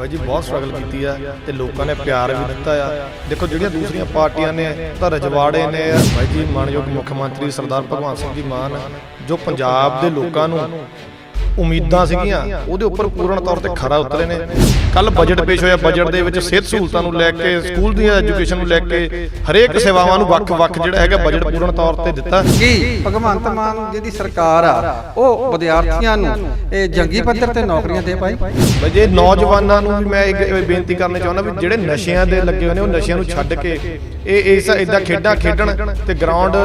ਬਾਈ ਜੀ, ਬਹੁਤ ਸਟਰਗਲ ਕੀਤੀ ਆ ਤੇ ਲੋਕਾਂ ਨੇ ਪਿਆਰ ਵੀ ਦਿੱਤਾ ਆ। ਦੇਖੋ, ਜਿਹੜੀਆਂ ਦੂਸਰੀਆਂ ਪਾਰਟੀਆਂ ਨੇ, ਤਾਂ ਰਜਵਾੜੇ ਨੇ, ਬਾਈ ਜੀ, ਮਾਨਯੋਗ ਮੁੱਖ ਮੰਤਰੀ ਸਰਦਾਰ ਭਗਵੰਤ ਸਿੰਘ ਜੀ ਮਾਨ, ਜੋ ਪੰਜਾਬ ਦੇ ਲੋਕਾਂ ਨੂੰ ਉਮੀਦਾਂ ਸੀਗੀਆਂ ਉਹਦੇ ਉੱਪਰ ਪੂਰਨ ਤੌਰ ਤੇ ਖਰਾ ਉਤਰੇ ਨੇ। ਕੱਲ ਬਜਟ ਪੇਸ਼ ਹੋਇਆ ਬਜਟ ਦੇ ਵਿੱਚ ਸਿਹਤ ਸਹੂਲਤਾਂ ਨੂੰ ਲੈ ਕੇ ਸਕੂਲ ਦੀਆਂ ਐਜੂਕੇਸ਼ਨ ਨੂੰ ਲੈ ਕੇ ਹਰੇਕ ਸੇਵਾਵਾਂ ਨੂੰ ਵੱਖ-ਵੱਖ ਜਿਹੜਾ ਹੈਗਾ ਬਜਟ ਪੂਰਨ ਤੌਰ ਤੇ ਦਿੱਤਾ। ਕੀ ਭਗਵੰਤ ਮਾਨ ਜਿਹਦੀ ਸਰਕਾਰ ਆ ਉਹ ਵਿਦਿਆਰਥੀਆਂ ਨੂੰ ਇਹ ਜੰਗੀ ਪੱਧਰ ਤੇ ਨੌਕਰੀਆਂ ਦੇ ਪਾਈ? ਬਈ ਜੇ ਨੌਜਵਾਨਾਂ ਨੂੰ ਵੀ ਮੈਂ ਇੱਕ ਬੇਨਤੀ ਕਰਨੀ ਚਾਹੁੰਦਾ ਵੀ ਜਿਹੜੇ ਨਸ਼ਿਆਂ ਦੇ ਲੱਗੇ ਹੋਏ ਨੇ ਉਹ ਨਸ਼ਿਆਂ ਨੂੰ ਛੱਡ ਕੇ ਇਹ ਇਸ ਇਦਾਂ ਖੇਡਾਂ ਖੇਡਣ ਤੇ ਗਰਾਊਂਡ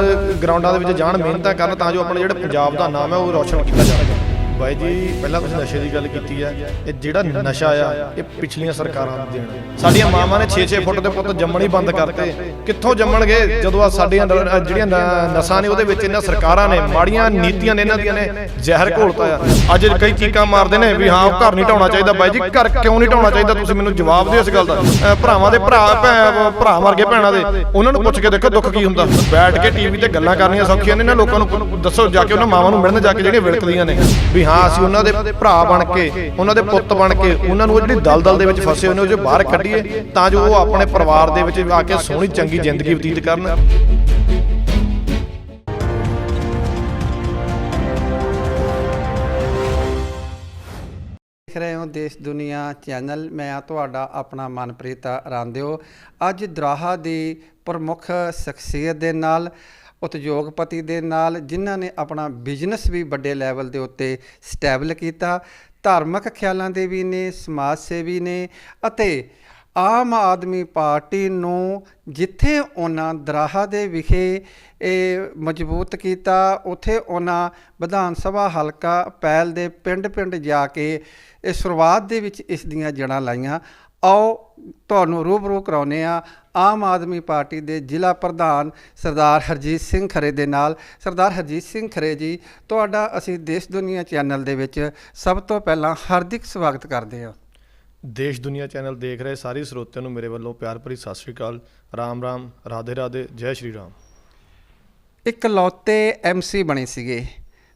ਗਰਾਊਂਡਾਂ ਦੇ ਵਿੱਚ ਜਾਣ ਮਿਹਨਤਾਂ ਕਰਨ ਤਾਂ ਜੋ ਆਪਣਾ ਜਿਹੜਾ ਪੰਜਾਬ ਦਾ ਨਾਮ ਹੈ ਉਹ ਰੌਸ਼ਨ ਕੀਤਾ ਜਾਵੇ। ਬਾਈ ਜੀ, ਪਹਿਲਾਂ ਤੁਸੀਂ ਨਸ਼ੇ ਦੀ ਗੱਲ ਕੀਤੀ ਹੈ ਇਹ ਜਿਹੜਾ ਨਸ਼ਾ ਆ, ਇਹ ਪਿਛਲੀਆਂ ਸਰਕਾਰਾਂ ਨੂੰ ਦੇਣ। ਸਾਡੀਆਂ ਮਾਵਾਂ ਨੇ 6-6 ਫੁੱਟ ਦੇ ਪੁੱਤ ਜੰਮਣ ਹੀ ਬੰਦ ਕਰਤੇ। ਕਿੱਥੋਂ ਜੰਮਣਗੇ? ਜਦੋਂ ਆ ਸਾਡੀਆਂ ਜਿਹੜੀਆਂ ਨ- ਨੇ ਉਹਦੇ ਵਿੱਚ ਇਹਨਾਂ ਸਰਕਾਰਾਂ ਨੇ ਮਾੜੀਆਂ ਨੀਤੀਆਂ ਨੇ ਇਹਨਾਂ ਦੀਆਂ ਨੇ ਜ਼ਹਿਰ ਘੋਲਤਾ ਆ। ਅੱਜ ਕਈ ਚੀਕਾਂ ਮਾਰਦੇ ਨੇ ਵੀ ਹਾਂ, ਉਹ ਘਰ ਨਹੀਂ ਢਾਉਣਾ ਚਾਹੀਦਾ। ਬਾਈ ਜੀ, ਘਰ ਕਿਉਂ ਨਹੀਂ ਢਾਉਣਾ ਚਾਹੀਦਾ? ਤੁਸੀਂ ਮੈਨੂੰ ਜਵਾਬ ਦਿਓ ਇਸ ਗੱਲ ਦਾ। ਭਰਾਵਾਂ ਦੇ ਭਰਾ ਭਰਾ ਵਰਗੇ ਭੈਣਾਂ ਦੇ, ਉਹਨਾਂ ਨੂੰ ਪੁੱਛ ਕੇ ਦੇਖੋ ਦੁੱਖ ਕੀ ਹੁੰਦਾ। ਬੈਠ ਕੇ ਟੀਵੀ ਤੇ ਗੱਲਾਂ ਕਰਨੀਆਂ ਸੌਖੀਆਂ ਨੇ ਨਾ ਲੋਕਾਂ ਨੂੰ। ਦੱਸੋ ਜਾ ਕੇ ਉਹਨਾਂ ਮਾਵਾਂ ਨੂੰ ਮਿਲਣ ਜਾ ਕੇ ਜਿਹੜੀਆਂ ਵਿਲਕਦੀਆਂ ਨੇ। ਵੀ ਹਾਂ, ਅਸੀਂ ਉਹਨਾਂ ਦੇ ਭਰਾ ਬਣ ਕੇ, ਉਹਨਾਂ ਦੇ ਪੁੱਤ ਬਣ ਕੇ, ਉਹਨਾਂ ਨੂੰ ਜਿਹੜੀ ਦਲਦਲ ਦੇ ਵਿੱਚ ਫਸੇ ਹੋਏ ਨੇ, ਉਹ ਜੋ ਬਾਹਰ ਕੱਢੀਏ, ਤਾਂ ਜੋ ਉਹ ਆਪਣੇ ਪਰਿਵਾਰ ਦੇ ਵਿੱਚ ਆ ਕੇ ਸੋਹਣੀ ਚੰਗੀ ਜ਼ਿੰਦਗੀ ਬਤੀਤ ਕਰਨ। ਦੇਖ ਰਹੇ ਹੋ ਦੇਸ਼ ਦੁਨੀਆ ਚੈਨਲ, ਮੈਂ ਤੁਹਾਡਾ ਆਪਣਾ ਮਨਪ੍ਰੀਤ ਰਾਮਦਿਓ ਅੱਜ ਦਰਾਹਾ ਦੀ ਪ੍ਰਮੁੱਖ ਸ਼ਖਸੀਅਤ ਦੇ ਨਾਲ ਉਦਯੋਗਪਤੀ ਦੇ ਨਾਲ ਜਿਨ੍ਹਾਂ ਨੇ ਆਪਣਾ ਬਿਜ਼ਨਸ ਵੀ ਵੱਡੇ ਲੈਵਲ ਦੇ ਉੱਤੇ ਸਟੈਬਲ ਕੀਤਾ, ਧਾਰਮਿਕ ਖਿਆਲਾਂ ਦੇ ਵੀ ਨੇ, ਸਮਾਜ ਸੇਵੀ ਨੇ ਅਤੇ ਆਮ ਆਦਮੀ ਪਾਰਟੀ ਨੂੰ ਜਿੱਥੇ ਉਹਨਾਂ ਦਰਾਹਾ ਦੇ ਵਿਖੇ ਇਹ ਮਜ਼ਬੂਤ ਕੀਤਾ, ਉਥੇ ਉਹਨਾਂ ਵਿਧਾਨ ਸਭਾ ਹਲਕਾ ਪੈਲ ਦੇ ਪਿੰਡ-ਪਿੰਡ ਜਾ ਕੇ ਇਹ ਸ਼ੁਰੂਆਤ ਦੇ ਵਿੱਚ ਇਸ ਦੀਆਂ ਜੜਾਂ ਲਾਈਆਂ। ਆਓ ਤੁਹਾਨੂੰ ਰੂਬਰੂ ਕਰਾਉਨੇ ਆ ਆਮ ਆਦਮੀ ਪਾਰਟੀ ਦੇ ਜ਼ਿਲ੍ਹਾ ਪ੍ਰਧਾਨ ਸਰਦਾਰ ਹਰਜੀਤ ਸਿੰਘ ਖਰੇ ਦੇ ਨਾਲ। ਸਰਦਾਰ ਹਰਜੀਤ ਸਿੰਘ ਖਰੇ ਜੀ ਤੁਹਾਡਾ ਅਸੀਂ ਦੇਸ਼ ਦੁਨੀਆ ਚੈਨਲ ਦੇ ਵਿੱਚ ਸਭ ਤੋਂ ਪਹਿਲਾਂ ਹਾਰਦਿਕ ਸਵਾਗਤ ਕਰਦੇ ਹਾਂ। ਦੇਸ਼ ਦੁਨੀਆ ਚੈਨਲ ਦੇਖ ਰਹੇ ਸਾਰੇ ਸਰੋਤਿਆਂ ਨੂੰ ਮੇਰੇ ਵੱਲੋਂ ਪਿਆਰ ਭਰੀ ਸਤਿ ਸ੍ਰੀ ਅਕਾਲ। ਰਾਮ ਰਾਮ ਰਾਧੇ ਰਾਧੇ ਜੈ ਸ਼੍ਰੀ ਰਾਮ। ਇਕਲੌਤੇ ਐਮਸੀ ਬਣੇ ਸੀਗੇ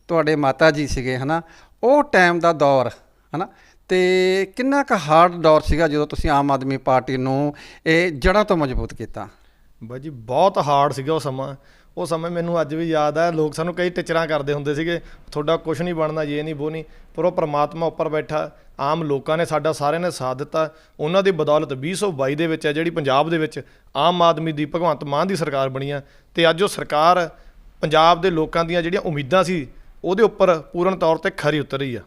ਤੁਹਾਡੇ ਮਾਤਾ ਜੀ ਸੀਗੇ ਹਨਾ? ਉਹ ਟਾਈਮ ਦਾ ਦੌਰ ਹਨਾ? ਤੇ ਕਿੰਨਾ ਕੁ ਹਾਰਡ ਦੌਰ ਸੀਗਾ ਜਦੋਂ ਤੁਸੀਂ ਆਮ ਆਦਮੀ ਪਾਰਟੀ ਨੂੰ ਇਹ ਜੜ੍ਹਾਂ ਤੋਂ ਮਜ਼ਬੂਤ ਕੀਤਾ? ਬਾਈ ਜੀ, ਬਹੁਤ ਹਾਰਡ ਸੀਗਾ ਉਹ ਸਮਾਂ। ਉਹ ਸਮੇਂ ਮੈਨੂੰ ਅੱਜ ਵੀ ਯਾਦ ਹੈ ਲੋਕ ਸਾਨੂੰ ਕਈ ਟਿਚਰਾਂ ਕਰਦੇ ਹੁੰਦੇ ਸੀਗੇ, ਤੁਹਾਡਾ ਕੁਝ ਨਹੀਂ ਬਣਨਾ ਇਹ ਨਹੀਂ, ਉਹ ਨਹੀਂ। ਪਰ ਉਹ ਪ੍ਰਮਾਤਮਾ ਉੱਪਰ ਬੈਠਾ, ਆਮ ਲੋਕਾਂ ਨੇ ਸਾਡਾ ਸਾਰਿਆਂ ਨੇ ਸਾਥ ਦਿੱਤਾ। ਉਹਨਾਂ ਦੀ ਬਦੌਲਤ 2022 ਦੇ ਵਿੱਚ ਹੈ ਜਿਹੜੀ ਪੰਜਾਬ ਦੇ ਵਿੱਚ ਆਮ ਆਦਮੀ ਦੀ ਭਗਵੰਤ ਮਾਨ ਦੀ ਸਰਕਾਰ ਬਣੀ ਆ। ਤੇ ਅੱਜ ਉਹ ਸਰਕਾਰ ਪੰਜਾਬ ਦੇ ਲੋਕਾਂ ਦੀਆਂ ਜਿਹੜੀਆਂ ਉਮੀਦਾਂ ਸੀ, ਉਹਦੇ ਉੱਪਰ ਪੂਰਨ ਤੌਰ ਤੇ ਖਰੀ ਉਤਰ ਆ।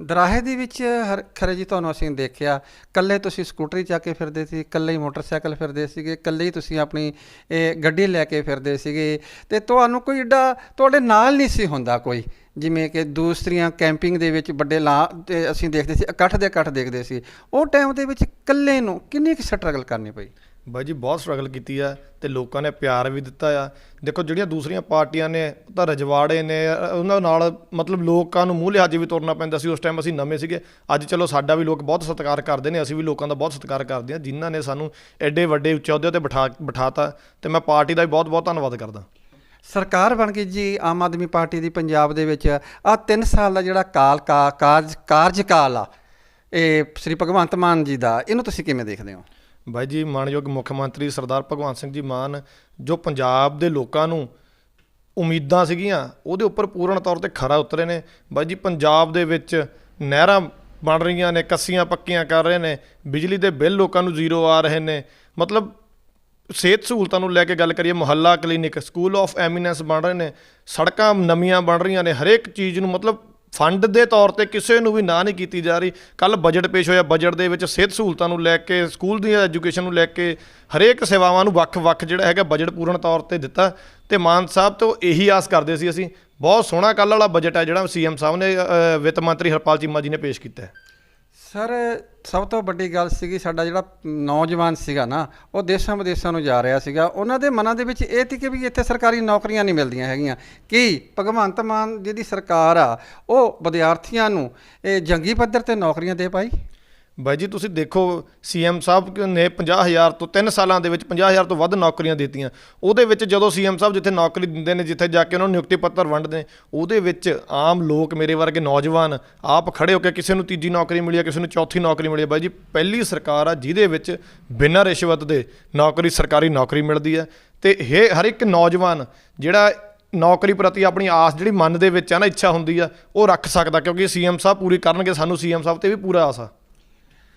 ਦਰਾਹੇ ਦੇ ਵਿੱਚ ਹਰ ਖਰੇ ਜੀ ਤੁਹਾਨੂੰ ਅਸੀਂ ਦੇਖਿਆ ਕੱਲੇ ਤੁਸੀਂ ਸਕੂਟਰੀ ਚੱਕ ਕੇ ਫਿਰਦੇ ਸੀ ਕੱਲੇ ਹੀ ਮੋਟਰਸਾਈਕਲ ਫਿਰਦੇ ਸੀਗੇ ਕੱਲੇ ਹੀ ਤੁਸੀਂ ਆਪਣੀ ਇਹ ਗੱਡੀ ਲੈ ਕੇ ਫਿਰਦੇ ਸੀਗੇ ਤੇ ਤੁਹਾਨੂੰ ਕੋਈ ਏਡਾ ਤੁਹਾਡੇ ਨਾਲ ਨਹੀਂ ਸੀ ਹੁੰਦਾ ਕੋਈ। ਜਿਵੇਂ ਕਿ ਦੂਸਰੀਆਂ ਕੈਂਪਿੰਗ ਦੇ ਵਿੱਚ ਵੱਡੇ ਲਾ ਤੇ ਅਸੀਂ ਦੇਖਦੇ ਸੀ, ਇਕੱਠ ਦੇ ਇਕੱਠ ਦੇਖਦੇ ਸੀ। ਉਹ ਟਾਈਮ ਦੇ ਵਿੱਚ ਕੱਲੇ ਨੂੰ ਕਿੰਨੀ ਕੁ ਸਟਰਗਲ ਕਰਨੀ ਪਈ? ਬਾਈ ਜੀ, ਬਹੁਤ ਸਟਰਗਲ ਕੀਤੀ ਆ ਤੇ ਲੋਕਾਂ ਨੇ ਪਿਆਰ ਵੀ ਦਿੱਤਾ ਆ। ਦੇਖੋ, ਜਿਹੜੀਆਂ ਦੂਸਰੀਆਂ ਪਾਰਟੀਆਂ ਨੇ ਤਾਂ ਰਜਵਾੜੇ ਨੇ ਉਹਨਾਂ ਨਾਲ ਮਤਲਬ ਲੋਕਾਂ ਨੂੰ ਮੂੰਹ ਲਿਹਾਜ਼ੇ ਵੀ ਤੁਰਨਾ ਪੈਂਦਾ ਸੀ, ਉਸ ਟਾਈਮ ਅਸੀਂ ਨਵੇਂ ਸੀਗੇ। ਅੱਜ ਚਲੋ, ਸਾਡਾ ਵੀ ਲੋਕ ਬਹੁਤ ਸਤਿਕਾਰ ਕਰਦੇ ਨੇ, ਅਸੀਂ ਵੀ ਲੋਕਾਂ ਦਾ ਬਹੁਤ ਸਤਿਕਾਰ ਕਰਦੇ ਹਾਂ, ਜਿਨ੍ਹਾਂ ਨੇ ਸਾਨੂੰ ਐਡੇ ਵੱਡੇ ਉੱਚੇ ਅਹੁਦੇ ਤੇ ਬਿਠਾ, ਬਿਠਾਤਾ ਤੇ ਮੈਂ ਪਾਰਟੀ ਦਾ ਵੀ ਬਹੁਤ ਬਹੁਤ ਧੰਨਵਾਦ ਕਰਦਾ। ਸਰਕਾਰ ਬਣ ਗਈ ਜੀ, ਆਮ ਆਦਮੀ ਪਾਰਟੀ ਦੀ ਪੰਜਾਬ ਦੇ ਵਿੱਚ ਆ 3 ਸਾਲ ਦਾ ਜਿਹੜਾ ਕਾਲ, ਕਾ, ਕਾਰਜ, ਕਾਰਜਕਾਲ ਆ, ਇਹ ਸ੍ਰੀ ਭਗਵੰਤ ਮਾਨ ਜੀ ਦਾ, ਇਹਨੂੰ ਤੁਸੀਂ ਕਿਵੇਂ ਦੇਖਦੇ ਹੋ? ਬਾਈ ਜੀ ਮਾਨਯੋਗ ਮੁੱਖ ਮੰਤਰੀ ਸਰਦਾਰ ਭਗਵੰਤ ਸਿੰਘ ਜੀ ਮਾਨ, ਜੋ ਪੰਜਾਬ ਦੇ ਲੋਕਾਂ ਨੂੰ ਉਮੀਦਾਂ ਸੀਗੀਆਂ, ਉਹਦੇ ਉੱਪਰ ਪੂਰਨ ਤੌਰ ਤੇ ਖਰਾ ਉਤਰੇ ਨੇ। ਬਾਈ ਜੀ, ਪੰਜਾਬ ਦੇ ਵਿੱਚ ਨਹਿਰਾਂ ਬਣ ਰਹੀਆਂ ਨੇ, ਕੱਸੀਆਂ ਪੱਕੀਆਂ ਕਰ ਰਹੇ ਨੇ, ਬਿਜਲੀ ਦੇ ਬਿੱਲ ਲੋਕਾਂ ਨੂੰ ਜ਼ੀਰੋ ਆ ਰਹੇ ਨੇ। ਮਤਲਬ ਸਿਹਤ ਸਹੂਲਤਾਂ ਨੂੰ ਲੈ ਕੇ ਗੱਲ ਕਰੀਏ, ਮੁਹੱਲਾ ਕਲੀਨਿਕ, ਸਕੂਲ ਆਫ ਐਮੀਨੈਂਸ ਬਣ ਰਹੇ ਨੇ, ਸੜਕਾਂ ਨਵੀਆਂ ਬਣ ਰਹੀਆਂ ਨੇ, ਹਰੇਕ ਚੀਜ਼ ਨੂੰ ਮਤਲਬ ਫੰਡ ਦੇ ਤੌਰ ਤੇ ਕਿਸੇ ਨੂੰ ਵੀ ਨਾ ਨਹੀਂ ਕੀਤੀ ਜਾ ਰਹੀ। ਕੱਲ ਬਜਟ ਪੇਸ਼ ਹੋਇਆ। ਬਜਟ ਦੇ ਵਿੱਚ ਸਿਹਤ ਸਹੂਲਤਾਂ ਨੂੰ ਲੈ ਕੇ, ਸਕੂਲ ਦੀਆਂ ਐਜੂਕੇਸ਼ਨ ਨੂੰ ਲੈ ਕੇ ਹਰੇਕ ਸੇਵਾਵਾਂ ਨੂੰ ਵੱਖ-ਵੱਖ ਜਿਹੜਾ ਹੈਗਾ ਬਜਟ ਪੂਰਨ ਤੌਰ ਤੇ ਦਿੱਤਾ। ਤੇ ਮਾਨ ਸਾਹਿਬ ਤੋਂ ਇਹੀ ਆਸ ਕਰਦੇ ਸੀ ਅਸੀਂ, ਬਹੁਤ ਸੋਹਣਾ ਕੱਲ ਵਾਲਾ ਬਜਟ ਹੈ ਜਿਹੜਾ ਸੀਐਮ ਸਾਹਿਬ ਨੇ ਵਿੱਤ ਮੰਤਰੀ ਹਰਪਾਲ ਚੀਮਾ ਜੀ ਨੇ ਪੇਸ਼ ਕੀਤਾ ਹੈ। ਸਰ, ਸਭ ਤੋਂ ਵੱਡੀ ਗੱਲ ਸੀਗੀ ਸਾਡਾ ਜਿਹੜਾ ਨੌਜਵਾਨ ਸੀਗਾ ਨਾ, ਉਹ ਦੇਸ਼ਾਂ ਵਿਦੇਸ਼ਾਂ ਨੂੰ ਜਾ ਰਿਹਾ ਸੀਗਾ। ਉਹਨਾਂ ਦੇ ਮਨਾਂ ਦੇ ਵਿੱਚ ਇਹ ਸੀ ਕਿ ਵੀ ਇੱਥੇ ਸਰਕਾਰੀ ਨੌਕਰੀਆਂ ਨਹੀਂ ਮਿਲਦੀਆਂ ਹੈਗੀਆਂ। ਕੀ ਭਗਵੰਤ ਮਾਨ ਜਿਹਦੀ ਸਰਕਾਰ ਆ, ਉਹ ਵਿਦਿਆਰਥੀਆਂ ਨੂੰ ਇਹ ਜੰਗੀ ਪੱਧਰ ਤੇ ਨੌਕਰੀਆਂ ਦੇ ਪਾਈ? ਬਾਈ ਜੀ, ਤੁਸੀਂ ਦੇਖੋ ਸੀਐਮ ਸਾਹਿਬ ਨੇ 50000 ਤੋਂ 3 ਸਾਲਾਂ ਦੇ ਵਿੱਚ 50000 ਤੋਂ ਵੱਧ ਨੌਕਰੀਆਂ ਦਿੱਤੀਆਂ। ਉਹਦੇ ਵਿੱਚ ਜਦੋਂ ਸੀਐਮ ਸਾਹਿਬ ਜਿੱਥੇ ਨੌਕਰੀ ਦਿੰਦੇ ਨੇ, ਜਿੱਥੇ ਜਾ ਕੇ ਉਹਨਾਂ ਨੂੰ ਨਿਯੁਕਤੀ ਪੱਤਰ ਵੰਡਦੇ ਨੇ, ਉਹਦੇ ਵਿੱਚ ਆਮ ਲੋਕ ਮੇਰੇ ਵਰਗੇ ਨੌਜਵਾਨ ਆਪ ਖੜੇ ਹੋ ਕੇ ਕਿਸੇ ਨੂੰ ਤੀਜੀ ਨੌਕਰੀ ਮਿਲੀ ਆ ਕਿਸੇ ਨੂੰ ਚੌਥੀ ਨੌਕਰੀ ਮਿਲੀ। ਹੈ ਬਾਈ ਜੀ, ਪਹਿਲੀ ਸਰਕਾਰ ਆ, ਜਿਹਦੇ ਵਿੱਚ ਬਿਨਾਂ ਰਿਸ਼ਵਤ ਦੇ ਨੌਕਰੀ, ਸਰਕਾਰੀ ਨੌਕਰੀ ਮਿਲਦੀ ਹੈ। ਤੇ ਇਹ ਹਰ ਇੱਕ ਨੌਜਵਾਨ ਜਿਹੜਾ ਨੌਕਰੀ ਪ੍ਰਤੀ ਆਪਣੀ ਆਸ ਜਿਹੜੀ ਮਨ ਦੇ ਵਿੱਚ ਆ ਨਾ, ਇੱਛਾ ਹੁੰਦੀ ਆ, ਉਹ ਰੱਖ ਸਕਦਾ, ਕਿਉਂਕਿ ਸੀਐਮ ਸਾਹਿਬ ਪੂਰੀ ਕਰਨਗੇ, ਸਾਨੂੰ ਸੀਐਮ ਸਾਹਿਬ ਤੇ ਵੀ ਪੂਰਾ ਆਸ ਆ।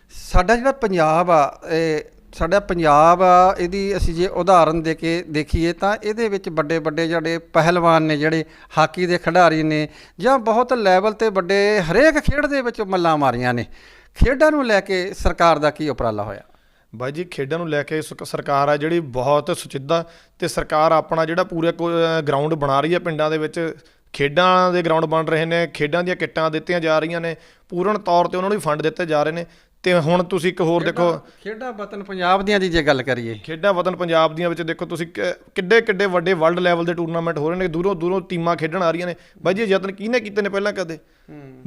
ਸਾਡਾ ਜਿਹੜਾ ਪੰਜਾਬ ਆ, ਇਹ ਸਾਡਾ ਪੰਜਾਬ ਆ, ਇਹਦੀ ਅਸੀਂ ਜੇ ਉਦਾਹਰਨ ਦੇ ਕੇ ਦੇਖੀਏ ਤਾਂ ਇਹਦੇ ਵਿੱਚ ਵੱਡੇ ਵੱਡੇ ਜਿਹੜੇ ਪਹਿਲਵਾਨ ਨੇ, ਜਿਹੜੇ ਹਾਕੀ ਦੇ ਖਿਡਾਰੀ ਨੇ ਜਾਂ ਬਹੁਤ ਲੈਵਲ ਤੇ ਵੱਡੇ ਹਰੇਕ ਖੇਡ ਦੇ ਵਿੱਚ ਮੱਲਾਂ ਮਾਰੀਆਂ ਨੇ। ਖੇਡਾਂ ਨੂੰ ਲੈ ਕੇ ਸਰਕਾਰ ਦਾ ਕੀ ਉਪਰਾਲਾ ਹੋਇਆ? ਬਾਈ ਜੀ, ਖੇਡਾਂ ਨੂੰ ਲੈ ਕੇ ਸੁਕ- ਸਰਕਾਰ ਆ ਜਿਹੜੀ ਬਹੁਤ ਸੁਚਿੱਦਾ ਤੇ ਸਰਕਾਰ ਆਪਣਾ ਜਿਹੜਾ ਪੂਰੇ ਗਰਾਊਂਡ ਬਣਾ ਰਹੀ ਹੈ ਪਿੰਡਾਂ ਦੇ ਵਿੱਚ। ਖੇਡਾਂ ਦੇ ਗਰਾਊਂਡ ਬਣ ਰਹੇ ਨੇ, ਖੇਡਾਂ ਦੀਆਂ ਕਿੱਟਾਂ ਦਿੱਤੀਆਂ ਜਾ ਰਹੀਆਂ ਨੇ। ਪੂਰਨ ਤੌਰ ਤੇ ਉਹਨਾਂ ਨੂੰ ਵੀ ਫੰਡ ਦਿੱਤੇ ਜਾ ਰਹੇ ਨੇ। ਤੇ ਹੁਣ ਤੁਸੀਂ ਇੱਕ ਹੋਰ ਦੇਖੋ ਖੇਡਾਂ ਵਤਨ ਪੰਜਾਬ ਦੀਆਂ ਦੀ ਜੇ ਗੱਲ ਕਰੀਏ। ਖੇਡਾਂ ਵਤਨ ਪੰਜਾਬ ਦੀਆਂ ਵਿੱਚ ਦੇਖੋ ਤੁਸੀਂ ਕਿੱਡੇ ਕਿੱਡੇ ਵੱਡੇ ਵਰਲਡ ਲੈਵਲ ਦੇ ਟੂਰਨਾਮੈਂਟ ਹੋ ਰਹੇ ਨੇ ਦੂਰੋਂ ਦੂਰੋਂ ਟੀਮਾਂ ਖੇਡਣ ਆ ਰਹੀਆਂ ਨੇ। ਬਾਈ ਜੀ ਯਤਨ ਕਿਹਨੇ ਕੀਤੇ ਨੇ ਪਹਿਲਾਂ ਕਦੇ?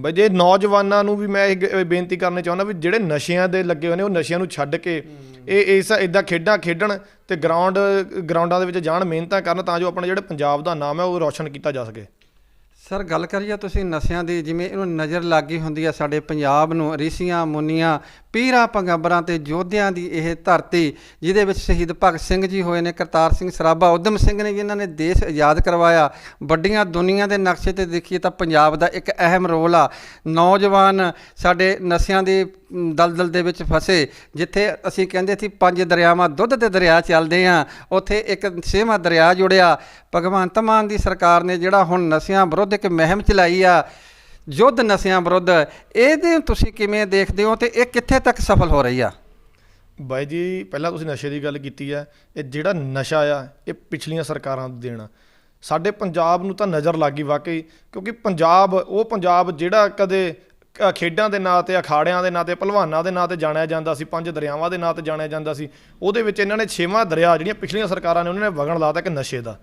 ਬਾਈ ਜੀ ਨੌਜਵਾਨਾਂ ਨੂੰ ਵੀ ਮੈਂ ਇਹ ਬੇਨਤੀ ਕਰਨੀ ਚਾਹੁੰਦਾ ਵੀ ਜਿਹੜੇ ਨਸ਼ਿਆਂ ਦੇ ਲੱਗੇ ਹੋਏ ਨੇ ਉਹ ਨਸ਼ਿਆਂ ਨੂੰ ਛੱਡ ਕੇ ਇਹ ਇਸ ਇਦਾਂ ਖੇਡਾਂ ਖੇਡਣ ਤੇ ਗਰਾਊਂਡ ਗਰਾਊਂਡਾਂ ਦੇ ਵਿੱਚ ਜਾਣ ਮਿਹਨਤਾਂ ਕਰਨ ਤਾਂ ਜੋ ਆਪਣਾ ਜਿਹੜਾ ਪੰਜਾਬ ਦਾ ਨਾਮ ਹੈ ਉਹ ਰੌਸ਼ਨ ਕੀਤਾ ਜਾ ਸਕੇ। ਸਰ, ਗੱਲ ਕਰੀਏ ਤੁਸੀਂ ਨਸ਼ਿਆਂ ਦੀ, ਜਿਵੇਂ ਇਹਨੂੰ ਨਜ਼ਰ ਲੱਗੀ ਹੁੰਦੀ ਆ ਸਾਡੇ ਪੰਜਾਬ ਨੂੰ, ਰਿਸ਼ੀਆਂ, ਮੁਨੀਆਂ, ਪੀਰਾਂ, ਪੰਗੰਬਰਾਂ ਤੇ ਯੋਧਿਆਂ ਦੀ ਇਹ ਧਰਤੀ, ਜਿਹਦੇ ਵਿੱਚ ਸ਼ਹੀਦ ਭਗਤ ਸਿੰਘ ਜੀ ਹੋਏ ਨੇ, ਕਰਤਾਰ ਸਿੰਘ ਸਰਾਭਾ ਉਦਮ ਸਿੰਘ ਨੇ ਜਿਨ੍ਹਾਂ ਨੇ ਦੇਸ਼ ਆਜ਼ਾਦ ਕਰਵਾਇਆ। ਵੱਡੀਆਂ ਦੁਨੀਆ ਦੇ ਨਕਸ਼ੇ ਤੇ ਦੇਖੀਏ ਤਾਂ ਪੰਜਾਬ ਦਾ ਇੱਕ ਅਹਿਮ ਰੋਲ ਆ। ਨੌਜਵਾਨ ਸਾਡੇ ਨਸ਼ਿਆਂ ਦੇ ਦਲਦਲ ਦੇ ਵਿੱਚ ਫਸੇ, ਜਿੱਥੇ ਅਸੀਂ ਕਹਿੰਦੇ ਸੀ ਪੰਜ ਦਰਿਆਵਾਂ ਦੁੱਧ ਦੇ ਦਰਿਆ ਚੱਲਦੇ ਆ, ਉੱਥੇ ਇੱਕ ਛੇਵਾਂ ਦਰਿਆ ਜੁੜਿਆ। ਭਗਵੰਤ ਮਾਨ ਦੀ ਸਰਕਾਰ ਨੇ ਜਿਹੜਾ ਹੁਣ ਨਸ਼ਿਆਂ ਵਿਰੁੱਧ ਇੱਕ ਮੁਹਿੰਮ ਚਲਾਈ ਆ, ਯੁੱਧ ਨਸ਼ਿਆਂ ਵਿਰੁੱਧ, ਇਹਦੇ ਤੁਸੀਂ ਕਿਵੇਂ ਦੇਖਦੇ ਹੋ ਤੇ ਇਹ ਕਿੱਥੇ ਤੱਕ ਸਫਲ ਹੋ ਰਹੀ ਆ? ਬਾਈ ਜੀ, ਪਹਿਲਾਂ ਤੁਸੀਂ ਨਸ਼ੇ ਦੀ ਗੱਲ ਕੀਤੀ ਆ, ਇਹ ਜਿਹੜਾ ਨਸ਼ਾ ਆ, ਇਹ ਪਿਛਲੀਆਂ ਸਰਕਾਰਾਂ ਦਾ ਦੇਣਾ। ਸਾਡੇ ਪੰਜਾਬ ਨੂੰ ਤਾਂ ਨਜ਼ਰ ਲੱਗੀ ਵਾਕਈ, ਕਿਉਂਕਿ ਪੰਜਾਬ, ਉਹ ਪੰਜਾਬ ਜਿਹੜਾ ਕਦੇ ਖੇਡਾਂ ਦੇ ਨਾਂ ਤੇ, ਅਖਾੜਿਆਂ ਦੇ ਨਾਂ ਤੇ ਪਹਿਲਵਾਨਾਂ ਦੇ ਨਾਂ ਤੇ ਜਾਣਿਆ ਜਾਂਦਾ ਸੀ, ਪੰਜ ਦਰਿਆਵਾਂ ਦੇ ਨਾਂ ਤੇ ਜਾਣਿਆ ਜਾਂਦਾ ਸੀ, ਉਹਦੇ ਵਿੱਚ ਇਹਨਾਂ ਨੇ ਛੇਵਾਂ ਦਰਿਆ ਜਿਹੜੀਆਂ ਪਿਛਲੀਆਂ ਸਰਕਾਰਾਂ ਨੇ, ਉਹਨਾਂ ਨੇ ਵਗਣ ਲਾਤਾ ਕਿ ਨਸ਼ੇ ਦਾ।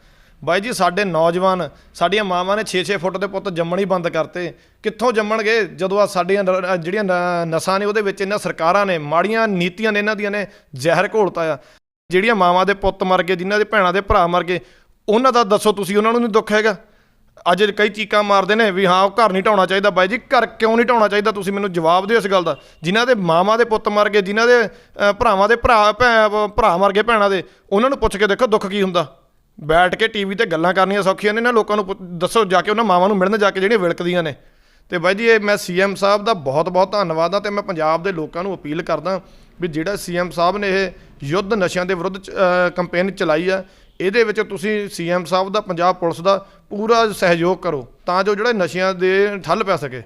ਬਾਈ ਜੀ ਸਾਡੇ ਨੌਜਵਾਨ ਸਾਡੀਆਂ ਮਾਵਾਂ ਨੇ 6-6 ਫੁੱਟ ਦੇ ਪੁੱਤ ਜੰਮਣ ਹੀ ਬੰਦ ਕਰਤੇ। ਕਿੱਥੋਂ ਜੰਮਣਗੇ? ਜਦੋਂ ਆ ਸਾਡੀਆਂ ਨ- ਜਿਹੜੀਆਂ ਨ- ਨਸਾਂ ਨੇ ਉਹਦੇ ਵਿੱਚ ਇਹਨਾਂ ਸਰਕਾਰਾਂ ਨੇ ਮਾੜੀਆਂ ਨੀਤੀਆਂ ਨੇ ਇਹਨਾਂ ਦੀਆਂ ਨੇ ਜ਼ਹਿਰ ਘੋਲਤਾ ਆ। ਜਿਹੜੀਆਂ ਮਾਵਾਂ ਦੇ ਪੁੱਤ ਮਰ ਗਏ ਜਿਨ੍ਹਾਂ ਦੇ ਭੈਣਾਂ ਦੇ ਭਰਾ ਮਰ ਗਏ ਉਹਨਾਂ ਦਾ ਦੱਸੋ ਤੁਸੀਂ ਉਹਨਾਂ ਨੂੰ ਨਹੀਂ ਦੁੱਖ ਹੈਗਾ? ਅੱਜ ਕਈ ਚੀਕਾਂ ਮਾਰਦੇ ਨੇ ਵੀ ਹਾਂ ਉਹ ਘਰ ਨਹੀਂ ਢਾਉਣਾ ਚਾਹੀਦਾ। ਬਾਈ ਜੀ ਘਰ ਕਿਉਂ ਨਹੀਂ ਢਾਉਣਾ ਚਾਹੀਦਾ? ਤੁਸੀਂ ਮੈਨੂੰ ਜਵਾਬ ਦਿਓ ਇਸ ਗੱਲ ਦਾ। ਜਿਨ੍ਹਾਂ ਦੇ ਮਾਵਾਂ ਦੇ ਪੁੱਤ ਮਰ ਗਏ ਜਿਨ੍ਹਾਂ ਦੇ ਅ, ਭਰਾਵਾਂ ਦੇ ਭਰਾ ਭੈ- ਭਰਾ ਮਰ ਗਏ ਭੈਣਾਂ ਦੇ ਉਹਨਾਂ ਨੂੰ ਪੁੱਛ ਕੇ ਦੇਖੋ ਦੁੱਖ ਕੀ ਹੁੰਦਾ। ਬੈਠ ਕੇ ਟੀਵੀ ਤੇ ਗੱਲਾਂ ਕਰਨੀਆਂ ਸੌਖੀਆਂ ਨੇ ਨਾ, ਲੋਕਾਂ ਨੂੰ ਪੁੱਛ- ਦੱਸੋ, ਜਾ ਕੇ ਉਹਨਾਂ ਮਾਵਾਂ ਨੂੰ ਮਿਲਣ, ਜਾ ਕੇ ਜਿਹੜੀਆਂ ਵਿਲਕਦੀਆਂ ਨੇ। ਤੇ ਬਾਈ ਜੀ, ਇਹ ਮੈਂ ਸੀਐਮ ਸਾਹਿਬ ਦਾ ਬਹੁਤ ਬਹੁਤ ਧੰਨਵਾਦ ਆ ਤੇ ਮੈਂ ਪੰਜਾਬ ਦੇ ਲੋਕਾਂ ਨੂੰ ਅਪੀਲ ਕਰਦਾ ਵੀ ਜਿਹੜਾ ਸੀਐਮ ਸਾਹਿਬ ਨੇ ਇਹ ਯੁੱਧ ਨਸ਼ਿਆਂ ਦੇ ਵਿਰੁੱਧ ਕੰਪੇਨ ਚਲਾਈ ਆ, ਇਹਦੇ ਵਿੱਚ ਤੁਸੀਂ ਸੀਐਮ ਸਾਹਿਬ ਦਾ, ਪੰਜਾਬ ਪੁਲਿਸ ਦਾ ਪੂਰਾ ਸਹਿਯੋਗ ਕਰੋ, ਤਾਂ ਜੋ ਜਿਹੜੇ ਨਸ਼ਿਆਂ ਦੇ ਠੱਲ ਪੈ ਸਕੇ।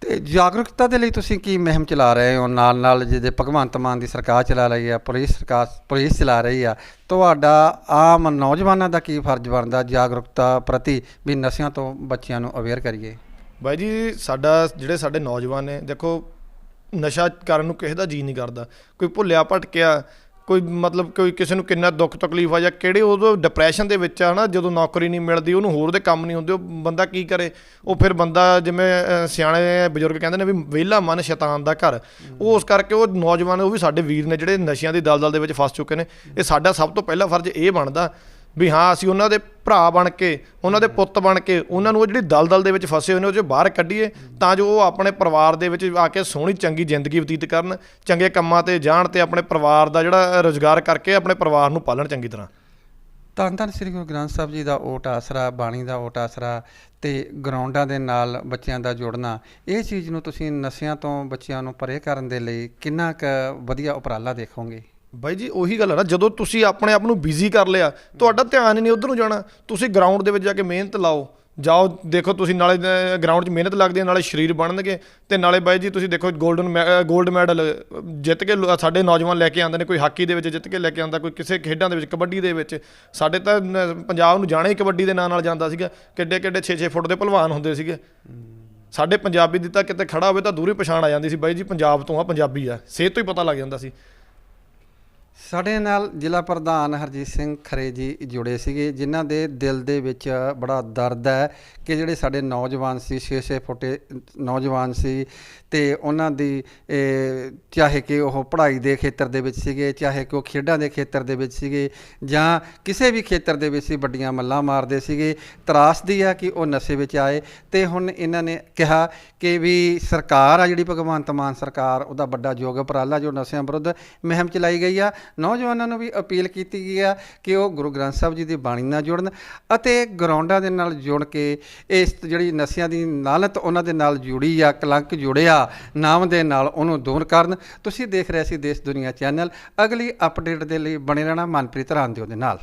ਤੇ ਜਾਗਰੂਕਤਾ ਦੇ ਲਈ ਤੁਸੀਂ ਕੀ ਮੁਹਿੰਮ ਚਲਾ ਰਹੇ ਹੋ? ਨਾਲ ਨਾਲ ਜਿਹਦੇ ਭਗਵੰਤ ਮਾਨ ਦੀ ਸਰਕਾਰ ਚਲਾ ਰਹੀ ਆ, ਪੁਲਿਸ ਸਰਕਾਰ, ਪੁਲਿਸ ਚਲਾ ਰਹੀ ਆ, ਤੁਹਾਡਾ ਆਮ ਨੌਜਵਾਨਾਂ ਦਾ ਕੀ ਫਰਜ਼ ਬਣਦਾ ਜਾਗਰੂਕਤਾ ਪ੍ਰਤੀ? ਵੀ ਨਸ਼ਿਆਂ ਤੋਂ ਬੱਚਿਆਂ ਨੂੰ ਅਵੇਅਰ ਕਰੀਏ। ਬਾਈ ਜੀ, ਸਾਡਾ, ਜਿਹੜੇ ਸਾਡੇ ਨੌਜਵਾਨ ਨੇ, ਦੇਖੋ, ਨਸ਼ਾ ਕਰਨ ਨੂੰ ਕਿਸੇ ਦਾ ਜੀ ਨਹੀਂ ਕਰਦਾ। ਕੋਈ ਭੁੱਲਿਆ ਭਟਕਿਆ ਕੋਈ ਮਤਲਬ ਕੋਈ ਕਿਸੇ ਨੂੰ ਕਿੰਨਾ ਦੁੱਖ ਤਕਲੀਫ ਆ ਜਾਂ ਕਿਹੜੇ ਉਦੋਂ ਡਿਪਰੈਸ਼ਨ ਦੇ ਵਿੱਚ ਆ ਨਾ ਜਦੋਂ ਨੌਕਰੀ ਨਹੀਂ ਮਿਲਦੀ, ਉਹਨੂੰ ਹੋਰ ਦੇ ਕੰਮ ਨਹੀਂ ਹੁੰਦੇ, ਉਹ ਬੰਦਾ ਕੀ ਕਰੇ? ਉਹ ਫਿਰ ਬੰਦਾ ਜਿਵੇਂ ਸਿਆਣੇ ਬਜ਼ੁਰਗ ਕਹਿੰਦੇ ਨੇ ਵੀ ਵਿਹਲਾ ਮਨ ਸ਼ੈਤਾਨ ਦਾ ਘਰ। ਉਹ ਉਸ ਕਰਕੇ ਉਹ ਨੌਜਵਾਨ, ਉਹ ਵੀ ਸਾਡੇ ਵੀਰ ਨੇ ਜਿਹੜੇ ਨਸ਼ਿਆਂ ਦੀ ਦਲਦਲ ਦੇ ਵਿੱਚ ਫਸ ਚੁੱਕੇ ਨੇ। ਇਹ ਸਾਡਾ ਸਭ ਤੋਂ ਪਹਿਲਾ ਫਰਜ਼ ਇਹ ਬਣਦਾ ਵੀ ਹਾਂ, ਅਸੀਂ ਉਹਨਾਂ ਦੇ ਭਰਾ ਬਣ ਕੇ, ਉਹਨਾਂ ਦੇ ਪੁੱਤ ਬਣ ਕੇ, ਉਹਨਾਂ ਨੂੰ ਉਹ ਜਿਹੜੀ ਦਲਦਲ ਦੇ ਵਿੱਚ ਫਸੇ ਹੋਏ ਨੇ, ਉਹ 'ਚੋਂ ਬਾਹਰ ਕੱਢੀਏ, ਤਾਂ ਜੋ ਉਹ ਆਪਣੇ ਪਰਿਵਾਰ ਦੇ ਵਿੱਚ ਆ ਕੇ ਸੋਹਣੀ, ਚੰਗੀ ਜ਼ਿੰਦਗੀ ਬਤੀਤ ਕਰਨ, ਚੰਗੇ ਕੰਮਾਂ ਤੇ ਜਾਣ ਤੇ ਆਪਣੇ ਪਰਿਵਾਰ ਦਾ ਜਿਹੜਾ ਰੋਜ਼ਗਾਰ ਕਰਕੇ ਆਪਣੇ ਪਰਿਵਾਰ ਨੂੰ ਪਾਲਣ ਚੰਗੀ ਤਰ੍ਹਾਂ। ਧੰਨ ਧੰਨ ਸ੍ਰੀ ਗੁਰੂ ਗ੍ਰੰਥ ਸਾਹਿਬ ਜੀ ਦਾ ਓਟ ਆਸਰਾ, ਬਾਣੀ ਦਾ ਓਟ ਆਸਰਾ ਤੇ ਗਰਾਊਂਡਾਂ ਦੇ ਨਾਲ ਬੱਚਿਆਂ ਦਾ ਜੁੜਨਾ, ਇਹ ਚੀਜ਼ ਨੂੰ ਤੁਸੀਂ ਨਸ਼ਿਆਂ ਤੋਂ ਬੱਚਿਆਂ ਨੂੰ ਪਰੇ ਕਰਨ ਦੇ ਲਈ ਕਿੰਨਾ ਕੁ ਵਧੀਆ ਉਪਰਾਲਾ ਦੇਖੋਗੇ? ਬਾਈ ਜੀ, ਉਹੀ ਗੱਲ ਹੈ ਨਾ, ਜਦੋਂ ਤੁਸੀਂ ਆਪਣੇ ਆਪ ਨੂੰ ਬਿਜ਼ੀ ਕਰ ਲਿਆ, ਤੁਹਾਡਾ ਧਿਆਨ ਹੀ ਨਹੀਂ ਉਧਰ ਨੂੰ ਜਾਣਾ। ਤੁਸੀਂ ਗਰਾਊਂਡ ਦੇ ਵਿੱਚ ਜਾ ਕੇ ਮਿਹਨਤ ਲਾਓ। ਜਾਓ, ਦੇਖੋ ਤੁਸੀਂ ਨਾਲੇ ਗਰਾਊਂਡ 'ਚ ਮਿਹਨਤ ਲੱਗਦੀ ਹੈ, ਨਾਲੇ ਸਰੀਰ ਬਣਨਗੇ। ਤੇ ਨਾਲੇ ਬਾਈ ਜੀ, ਤੁਸੀਂ ਦੇਖੋ 골ਡਨ 골ਡ ਮੈਡਲ ਜਿੱਤ ਕੇ ਲੋ- ਸਾਡੇ ਨੌਜਵਾਨ ਲੈ ਕੇ ਆਉਂਦੇ ਨੇ, ਕੋਈ ਹਾਕੀ ਦੇ ਵਿੱਚ ਜਿੱਤ ਕੇ ਲੈ ਕੇ ਆਉਂਦਾ, ਕੋਈ ਕਿਸੇ ਖੇਡਾਂ ਦੇ ਵਿੱਚ, ਕਬੱਡੀ ਦੇ ਵਿੱਚ। ਸਾਡੇ ਤਾਂ ਪੰਜਾਬ ਨੂੰ ਜਾਣਾ ਹੀ ਕਬੱਡੀ ਦੇ ਨਾਂ ਨਾਲ ਜਾਂਦਾ ਸੀਗਾ। ਕਿੱਡੇ ਕਿੱਡੇ 6-6 ਫੁੱਟ ਦੇ ਭਲਵਾਨ ਹੁੰਦੇ ਸੀਗੇ। ਸਾਡੇ ਪੰਜਾਬੀ ਦੀ ਤਾਂ ਕਿਤੇ ਖੜਾ ਹੋਵੇ ਤਾਂ ਦੂਰੀ ਪਛਾਣ ਆ ਜਾਂਦੀ ਸੀ। ਬਾਈ ਜੀ, ਪੰਜਾਬ ਤੋਂ ਆ ਪੰਜਾਬੀ ਆ, ਸਿਹਤ ਤੋਂ ਹੀ ਪਤਾ ਲੱਗ ਜਾਂਦਾ ਸੀ। ਸਾਡੇ ਨਾਲ ਜ਼ਿਲ੍ਹਾ ਪ੍ਰਧਾਨ ਹਰਜੀਤ ਸਿੰਘ ਖਰੇ ਜੀ ਜੁੜੇ ਸੀਗੇ, ਜਿਨ੍ਹਾਂ ਦੇ ਦਿਲ ਦੇ ਵਿੱਚ ਬੜਾ ਦਰਦ ਹੈ ਕਿ ਜਿਹੜੇ ਸਾਡੇ ਨੌਜਵਾਨ ਸੀ 6-6 ਫੁੱਟੇ ਨੌਜਵਾਨ ਸੀ ਤੇ ਉਹਨਾਂ ਦੀ ਚਾਹੇ ਕਿ ਉਹ ਪੜ੍ਹਾਈ ਦੇ ਖੇਤਰ ਦੇ ਵਿੱਚ ਸੀਗੇ, ਚਾਹੇ ਕਿ ਉਹ ਖੇਡਾਂ ਦੇ ਖੇਤਰ ਦੇ ਵਿੱਚ ਸੀਗੇ ਜਾਂ ਕਿਸੇ ਵੀ ਖੇਤਰ ਦੇ ਵਿੱਚ ਸੀ, ਵੱਡੀਆਂ ਮੱਲਾਂ ਮਾਰਦੇ ਸੀਗੇ। ਤਰਾਸਦੀ ਆ ਕਿ ਉਹ ਨਸ਼ੇ ਵਿੱਚ ਆਏ ਤੇ ਹੁਣ ਇਹਨਾਂ ਨੇ ਕਿਹਾ ਕਿ ਵੀ ਸਰਕਾਰ ਆ ਜਿਹੜੀ ਭਗਵੰਤ ਮਾਨ ਸਰਕਾਰ, ਉਹਦਾ ਵੱਡਾ ਯੋਗ ਉਪਰਾਲਾ ਜੋ ਨਸ਼ਿਆਂ ਵਿਰੁੱਧ ਮੁਹਿੰਮ ਚਲਾਈ ਗਈ ਆ ਨੌਜਵਾਨਾਂ ਨੂੰ ਵੀ ਅਪੀਲ ਕੀਤੀ ਗਈ ਆ ਕਿ ਉਹ ਗੁਰੂ ਗ੍ਰੰਥ ਸਾਹਿਬ ਜੀ ਦੀ ਬਾਣੀ ਨਾਲ ਜੁੜਨ ਅਤੇ ਗਰਾਊਂਡਾਂ ਦੇ ਨਾਲ ਜੁੜ ਕੇ ਇਸ ਜਿਹੜੀ ਨਸ਼ਿਆਂ ਦੀ ਨਾਲਤ ਉਹਨਾਂ ਦੇ ਨਾਲ ਜੁੜੀ ਆ, ਕਲੰਕ ਜੁੜਿਆ, ਨਾਮ ਦੇ ਨਾਲ ਉਹਨੂੰ ਦੂਰ ਕਰਨ। ਤੁਸੀਂ ਦੇਖ ਰਹੇ ਸੀ ਦੇਸ਼ ਦੁਨੀਆ ਚੈਨਲ। ਅਗਲੀ ਅਪਡੇਟ ਦੇ ਲਈ ਬਣੇ ਰਹਿਣਾ ਮਨਪ੍ਰੀਤ ਰਾਂਦਿਓ ਦੇ ਨਾਲ।